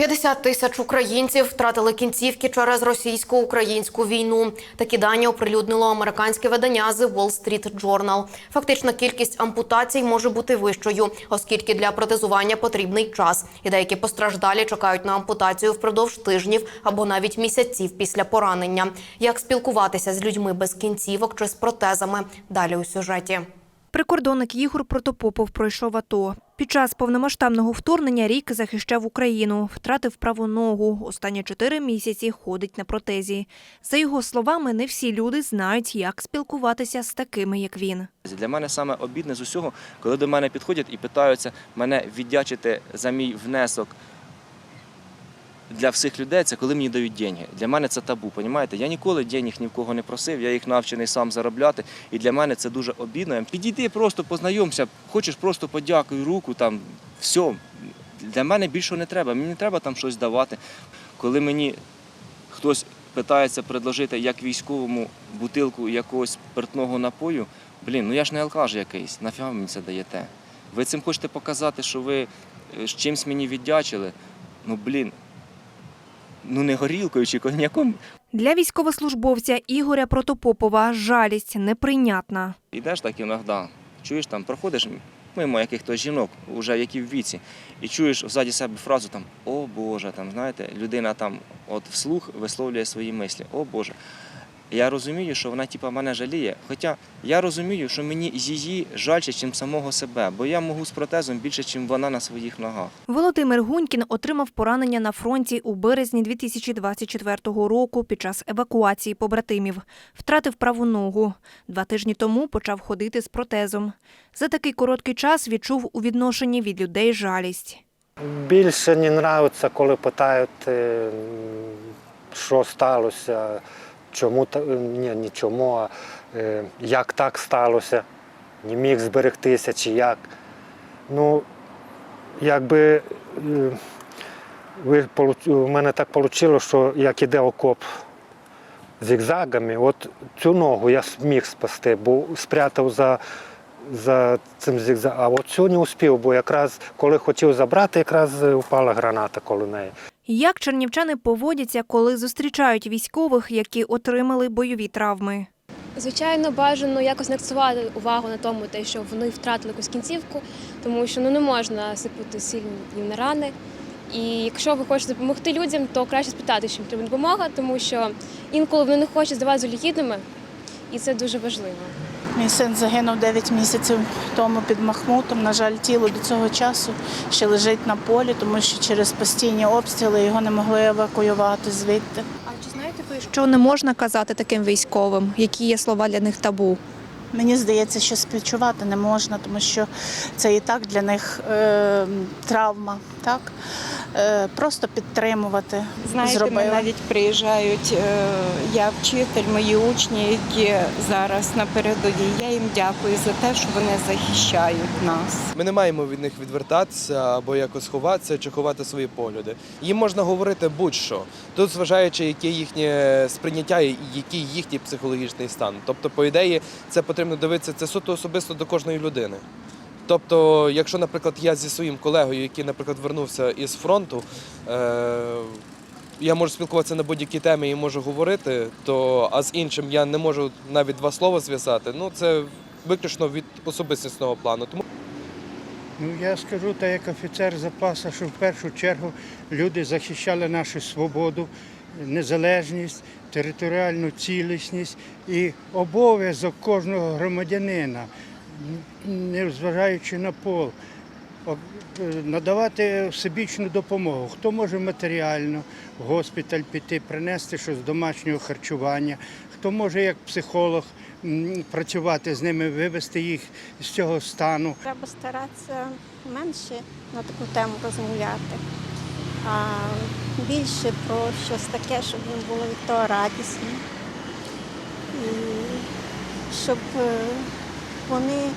50 тисяч українців втратили кінцівки через російсько-українську війну. Такі дані оприлюднило американське видання The Wall Street Journal. Фактична кількість ампутацій може бути вищою, оскільки для протезування потрібний час, і деякі постраждалі чекають на ампутацію впродовж тижнів або навіть місяців після поранення. Як спілкуватися з людьми без кінцівок чи з протезами? Далі у сюжеті. Прикордонник Ігор Протопопов пройшов АТО. Під час повномасштабного вторгнення рік захищав Україну, втратив праву ногу. Останні чотири місяці ходить на протезі. За його словами, не всі люди знають, як спілкуватися з такими, як він. Для мене саме обідне з усього, коли до мене підходять і питаються мене віддячити за мій внесок для всіх людей, це коли мені дають деньги. Для мене це табу, понімаєте? Я ніколи денег ні в кого не просив, я їх навчений сам заробляти, і для мене це дуже обідно. Підійди, просто познайомся, хочеш просто подякуй руку, там все. Для мене більше не треба, мені не треба там щось давати. Коли мені хтось питається предложити як військовому бутилку якогось спиртного напою, блін, ну я ж не алкаш якийсь, нафіга мені це даєте? Ви цим хочете показати, що ви е, з чимсь мені віддячили? Ну блін, ну не горілкою чи коньяком. Для військовослужбовця Ігоря Протопопова жалість неприйнятна. Ідеш так іноді, чуєш там, проходиш мимо яких-то жінок, вже які в віці, і чуєш ззаді себе фразу там О Боже, там знаєте, людина там от вслух висловлює свої мислі. О Боже. Я розумію, що вона типа мене жаліє. Хоча я розумію, що мені її жальче, ніж самого себе, бо я можу з протезом більше, ніж вона на своїх ногах. Володимир Гунькін отримав поранення на фронті у березні 2024 року під час евакуації побратимів. Втратив праву ногу. Два тижні тому почав ходити з протезом. За такий короткий час відчув у відношенні від людей жалість. Більше не подобається, коли питають, е, що сталося, чому та- ні, чому, а е, як так сталося, не міг зберегтися чи як. Ну, якби е, ви, у мене так вийшло, що як іде окоп зігзагами, от цю ногу я зміг спасти, бо спрятав за, за цим зігзагом. А от цю не успів, бо якраз коли хотів забрати, якраз е, впала граната коло неї. Як чернівчани поводяться, коли зустрічають військових, які отримали бойові травми? Звичайно, бажано якось не акцентувати увагу на тому, що вони втратили якусь кінцівку, тому що ну не можна сипати сильні на рани. І якщо ви хочете допомогти людям, то краще спитати, що потрібна допомога, тому що інколи вони не хочуть здавати жалюгідними, і це дуже важливо. Мій син загинув 9 місяців тому під Махмутом. На жаль, тіло до цього часу ще лежить на полі, тому що через постійні обстріли його не могли евакуювати звідти. А чи знаєте ви, що не можна казати таким військовим? Які є слова для них табу? Мені здається, що співчувати не можна, тому що це і так для них е, травма. Так? Е, просто підтримувати. Знаєте, зробили. ми навіть приїжджають. е, Я вчитель, мої учні, які зараз на передовій. Я їм дякую за те, що вони захищають нас. Ми не маємо від них відвертатися або якось ховатися чи ховати свої погляди. Їм можна говорити будь-що. Тут зважаючи, яке їхнє сприйняття і який їхній психологічний стан. Тобто, по ідеї, це потрібно дивитися це суто особисто до кожної людини. Тобто, якщо, наприклад, я зі своїм колегою, який, наприклад, вернувся із фронту, е- я можу спілкуватися на будь-які теми і можу говорити, то а з іншим я не можу навіть два слова зв'язати. Ну це виключно від особистісного плану. Тому Ну, я скажу так, як офіцер запасу, що в першу чергу люди захищали нашу свободу, незалежність, територіальну цілісність і обов'язок кожного громадянина, незважаючи на пол, е, надавати всебічну допомогу. Хто може матеріально в госпіталь піти, принести щось з домашнього харчування, хто може як психолог працювати з ними, вивести їх з цього стану. Треба старатися менше на таку тему розмовляти, а більше про щось таке, щоб їм було від того радісно. І щоб е, вони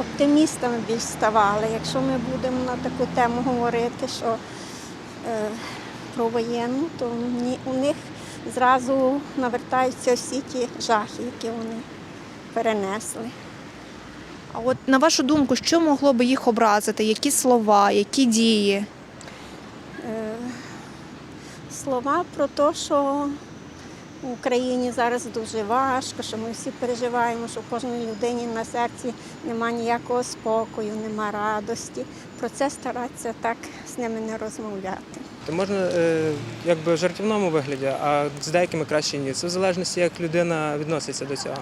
оптимістами більш ставали. Якщо ми будемо на таку тему говорити, що е, про воєнну, то ні- у них зразу навертаються всі ті жахи, які вони перенесли. А от на вашу думку, що могло би їх образити? Які слова, які дії? Е, слова про те, що в Україні зараз дуже важко, що ми всі переживаємо, що в кожній людині на серці немає ніякого спокою, нема радості. Про це старатися так з ними не розмовляти. То можна е, якби в жартівному вигляді, а з деякими краще ні. Це в залежності, як людина відноситься до цього.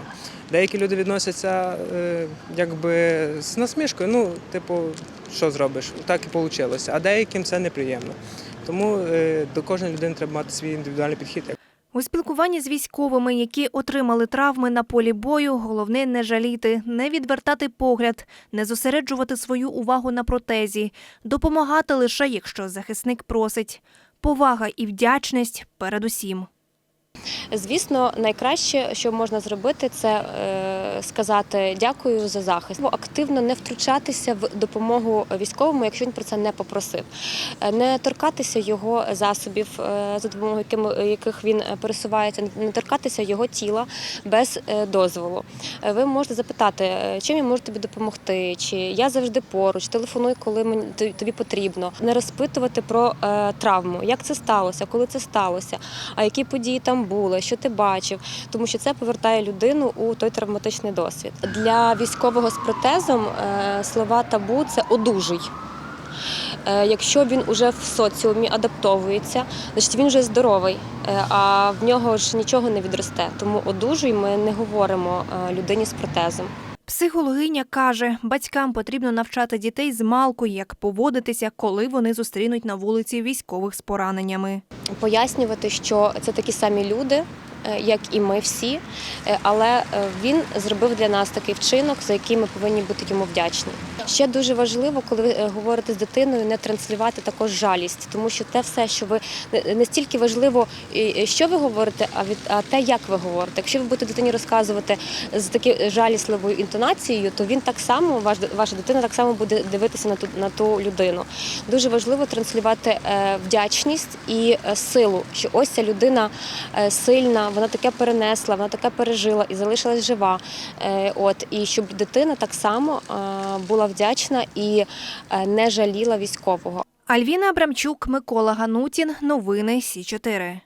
Деякі люди відносяться е, якби з насмішкою. Ну, типу, що зробиш? Так і вийшло. А деяким це неприємно. Тому е, до кожної людини треба мати свій індивідуальний підхід. У спілкуванні з військовими, які отримали травми на полі бою, головне не жаліти, не відвертати погляд, не зосереджувати свою увагу на протезі, допомагати лише якщо захисник просить. Повага і вдячність передусім. Звісно, найкраще, що можна зробити, це е, сказати дякую за захист. Активно не втручатися в допомогу військовому, якщо він про це не попросив, Е, не торкатися його засобів, е, за допомогою яких він пересувається, не торкатися його тіла без дозволу. Ви можете запитати, чим я можу тобі допомогти, чи я завжди поруч, телефонуй, коли мені тобі потрібно. Не розпитувати про травму, як це сталося, коли це сталося, а які події там були, що ти бачив, тому що це повертає людину у той травматичний досвід. Для військового з протезом е, слова табу це одужуй. Е, Якщо він уже в соціумі адаптовується, значить він вже здоровий, е, а в нього ж нічого не відросте. Тому одужуй ми не говоримо людині з протезом. Психологиня каже, батькам потрібно навчати дітей з малку, як поводитися, коли вони зустрінуть на вулиці військових з пораненнями. пояснювати, що це такі самі люди, як і ми всі, е, але е, він зробив для нас такий вчинок, за який ми повинні бути йому вдячні. Ще дуже важливо, коли ви е, говорите з дитиною, не транслювати також жалість, тому що те все, що ви не- стільки важливо, що ви говорите, а від те, як ви говорите. Якщо ви будете дитині розказувати з такою жалісливою інтонацією, то він так само, ваш ваша дитина так само буде дивитися на ту на ту людину. Дуже важливо транслювати е, вдячність і е, силу, що ось ця людина е, вона таке перенесла, вона таке пережила і залишилась жива. Е, От і щоб дитина так само е, була вдячна і е, не жаліла військового. Альвіна Абрамчук, Микола Ганутін. Новини Сі 4